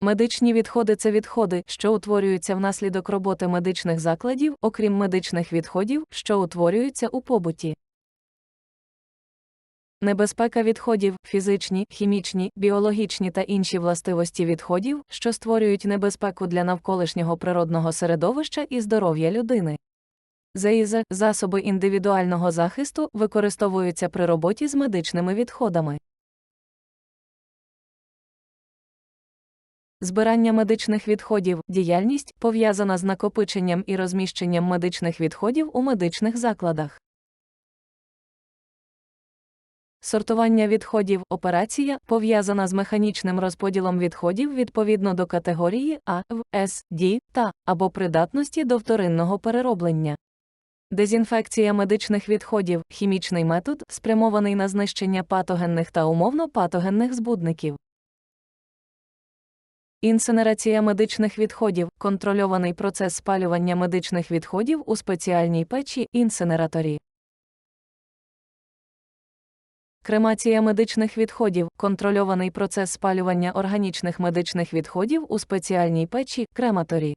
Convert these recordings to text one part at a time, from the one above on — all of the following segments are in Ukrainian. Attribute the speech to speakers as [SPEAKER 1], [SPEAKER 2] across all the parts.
[SPEAKER 1] Медичні відходи це відходи, що утворюються внаслідок роботи медичних закладів, окрім медичних відходів, що утворюються у побуті. Небезпека відходів фізичні, хімічні, біологічні та інші властивості відходів, що створюють небезпеку для навколишнього природного середовища і здоров'я людини. ЗАІЗ – засоби індивідуального захисту використовуються при роботі з медичними відходами. Збирання медичних відходів діяльність пов'язана з накопиченням і розміщенням медичних відходів у медичних закладах. Сортування відходів операція пов'язана з механічним розподілом відходів відповідно до категорії А, В, С, Д та або придатності до вторинного перероблення. Дезінфекція медичних відходів хімічний метод, спрямований на знищення патогенних та умовно патогенних збудників. Інсинерація медичних відходів контрольований процес спалювання медичних відходів у спеціальній печі інсинераторі. Кремація медичних відходів контрольований процес спалювання органічних медичних відходів у спеціальній печі крематорі.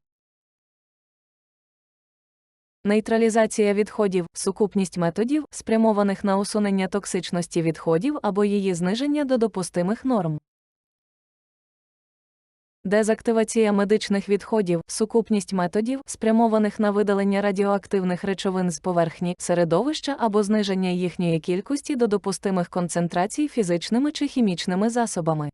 [SPEAKER 1] Нейтралізація відходів сукупність методів, спрямованих на усунення токсичності відходів або її зниження до допустимих норм. Дезактивація медичних відходів сукупність методів, спрямованих на видалення радіоактивних речовин з поверхні середовища або зниження їхньої кількості до допустимих концентрацій фізичними чи хімічними засобами.